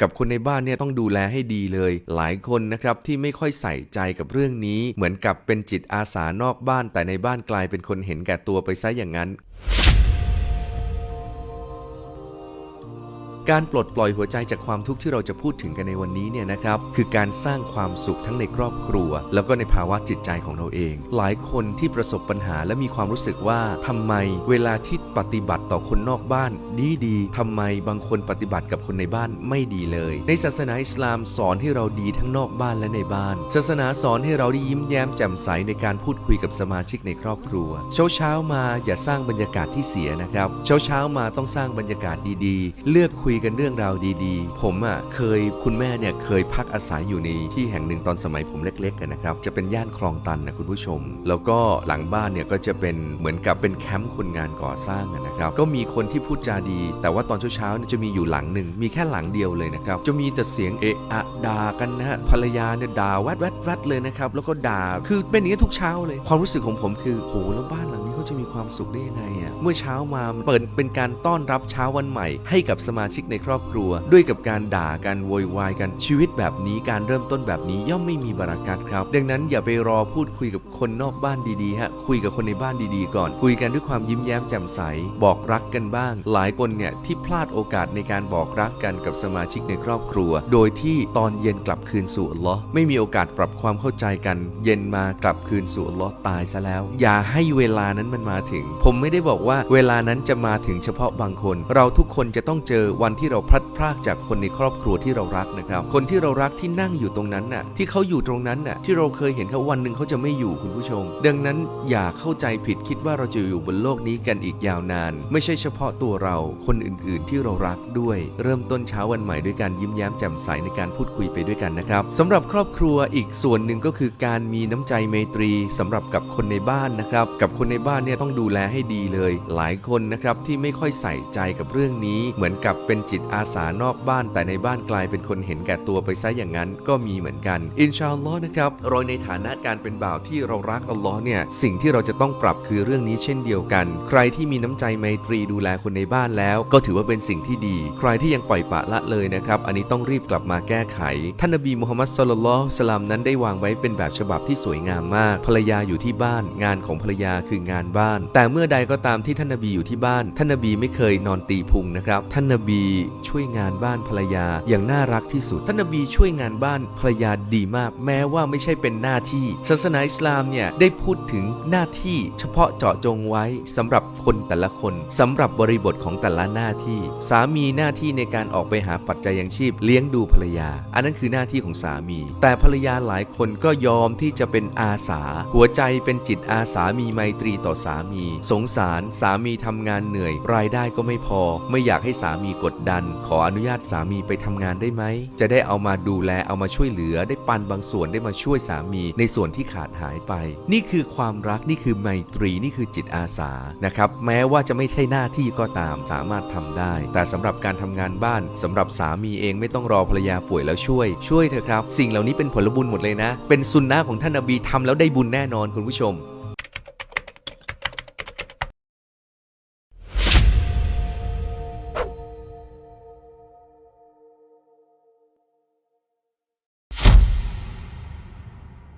กับคนในบ้านเนี่ยต้องดูแลให้ดีเลย หลายคนนะครับที่ไม่ค่อยใส่ใจกับเรื่องนี้ เหมือนกับเป็นจิตอาสานอกบ้านแต่ในบ้านกลายเป็นคนเห็นแก่ตัวไปซะอย่างนั้น การปลดปล่อยหัวใจจากความทุกข์ที่เราจะพูดถึงกันในวันนี้เนี่ยนะครับคือการสร้างความสุขทั้งในครอบครัว แล้วก็ในภาวะจิตใจของเราเอง หลายคนที่ประสบปัญหาและมีความรู้สึกว่าทำไมเวลาที่ปฏิบัติต่อคนนอกบ้าน ดีดีๆทำไมบางคนปฏิบัติกับคนในบ้านไม่ดีเลย ในศาสนาอิสลามสอนให้เราดีทั้งนอกบ้านและในบ้าน ศาสนาสอนให้เราได้ยิ้มแย้มแจ่มใสในการพูดคุยกับสมาชิกในครอบครัว เช้าเช้ามาอย่าสร้างบรรยากาศที่เสียนะครับ เช้าเช้ามาต้องสร้างบรรยากาศดีๆ เลือกคุยกันเรื่องราวดีๆ ผมอะเคยคุณแม่เนี่ยเคยพักอาศัยอยู่ในที่แห่งหนึ่งตอนสมัยผมเล็กๆกันนะครับ จะเป็นย่านคลองตันนะคุณผู้ชม แล้วก็หลังบ้านเนี่ยก็จะเป็นเหมือนกับเป็นแคมป์คนงานก่อสร้างนะครับ ก็มีคนที่พูดจาดี แต่ว่าตอนเช้าๆเนี่ยจะมีอยู่หลังหนึ่งมีแค่หลังเดียวเลยนะครับ จะมีแต่เสียงเอะอะด่ากันนะฮะภรรยาเนี่ยด่าแวดแวดแวดเลยนะครับแล้วก็ด่าคือเป็นอย่างนี้ทุกเช้าเลย ความรู้สึกของผมคือโหแล้วบ้านหลัง จะมีความสุขได้ยังไงอะเมื่อเช้ามาเปิดเป็นการต้อนรับเช้าวันใหม่ ให้กับสมาชิกในครอบครัว ด้วยกับการด่ากันโวยวายกันชีวิตแบบนี้การเริ่มต้นแบบนี้ย่อมไม่มีบารากัดครับ ดังนั้นอย่าไปรอพูดคุยกับคนนอกบ้านดีๆฮะคุยกับคนในบ้านดีๆ ก่อน คุยกันด้วยความยิ้มแย้มแจ่มใส บอกรักกันบ้าง หลายคนเนี่ยที่พลาดโอกาสในการบอกรักกันกับสมาชิกในครอบครัว โดยที่ตอนเย็นกลับคืนสู่อัลลอฮ์ไม่มีโอกาสปรับความเข้าใจกัน เย็นมากลับคืนสู่อัลลอฮ์ตายซะแล้ว อย่าให้เวลานั้นมันมาถึง ผมไม่ได้บอกว่าเวลานั้นจะมาถึงเฉพาะบางคน เราทุกคนจะต้องเจอวันที่เราพลัดพรากจากคนในครอบครัวที่เรารักนะครับ คนที่เรารักที่นั่งอยู่ตรงนั้นน่ะ ที่เขาอยู่ตรงนั้นน่ะ ที่เราเคยเห็นเขาวันหนึ่งเขาจะไม่อยู่คุณผู้ชม ดังนั้นอย่าเข้าใจผิดคิดว่าเราจะอยู่บนโลกนี้กันอีกยาวนาน ไม่ใช่เฉพาะตัวเรา คนอื่นๆ ที่เรารักด้วย เริ่มต้นเช้าวันใหม่ด้วยการยิ้มแย้มแจ่มใสในการพูดคุยไปด้วยกันนะครับสำหรับครอบครัวอีกส่วนหนึ่งก็คือการมีน้ำใจเมตรีสำหรับกับคนในบ้านนะครับ กับคนในบ้านเนี่ยต้องดูแลให้ดีเลย หลายคนนะครับที่ไม่ค่อยใส่ใจกับเรื่องนี้ เหมือนกับเป็นจิตอาสานอกบ้าน แต่ในบ้านกลายเป็นคนเห็นแก่ตัวไปซะอย่างนั้นก็มีเหมือนกัน อินชาอัลลอฮ์นะครับโดยในฐานะการเป็นบ่าวที่เรารักอัลลอฮ์เนี่ยสิ่งที่เราจะต้องปรับคือเรื่องนี้เช่นเดียวกัน ใครที่มีน้ำใจไมตรีดูแลคนในบ้านแล้ว ก็ถือว่าเป็นสิ่งที่ดี ใครที่ยังปล่อยปละละเลยนะครับ อันนี้ต้องรีบกลับมาแก้ไข ท่านนบีมูฮัมมัดสุลลัลสลามนั้นได้วางไว้เป็นแบบฉบับที่สวยงามมาก ภรรยาอยู่ที่บ้าน งานของภรรยาคืองานบ้าน แต่เมื่อใดก็ตามที่ท่านนบีอยู่ที่บ้าน ท่านนบีไม่เคยนอนตีพุงนะครับ ท่านนบีช่วยงานบ้านภรรยาอย่างน่ารักที่สุด ท่านนบีช่วยงานบ้านภรรยาดีมาก แม้ว่าไม่ใช่เป็นหน้าที่ ศาสนาอิสลามเนี่ยได้พูดถึงหน้าที่เฉพาะเจาะจงไว้สำหรับคนแต่ละคนสำหรับบริบทของแต่ละหน้าที่ สามีหน้าที่ในการออกไปหาปัจจัยยังชีพเลี้ยงดูภรรยา อันนั้นคือหน้าที่ของสามี แต่ภรรยาหลายคนก็ยอมที่จะเป็นอาสา หัวใจเป็นจิตอาสามีไมตรีต่อสามี สงสารสามีทำงานเหนื่อย รายได้ก็ไม่พอ ไม่อยากให้สามีกดดัน ขออนุญาตสามีไปทำงานได้ไหม จะได้เอามาดูแลเอามาช่วยเหลือ ได้ปันบางส่วนได้มาช่วยสามี ในส่วนที่ขาดหายไป นี่คือความรักนี่คือไมตรีนี่คือจิตอาสานะครับแม้ว่าจะไม่ใช่หน้าที่ก็ตามสามารถทำได้ แต่สำหรับการทำงานบ้านสำหรับสามีเองไม่ต้องรอภรรยาป่วยแล้วช่วย ช่วยเถอะครับ สิ่งเหล่านี้เป็นผลบุญหมดเลยนะ เป็นสุนนะของท่านนบีทำแล้วได้บุญแน่นอนคุณผู้ชม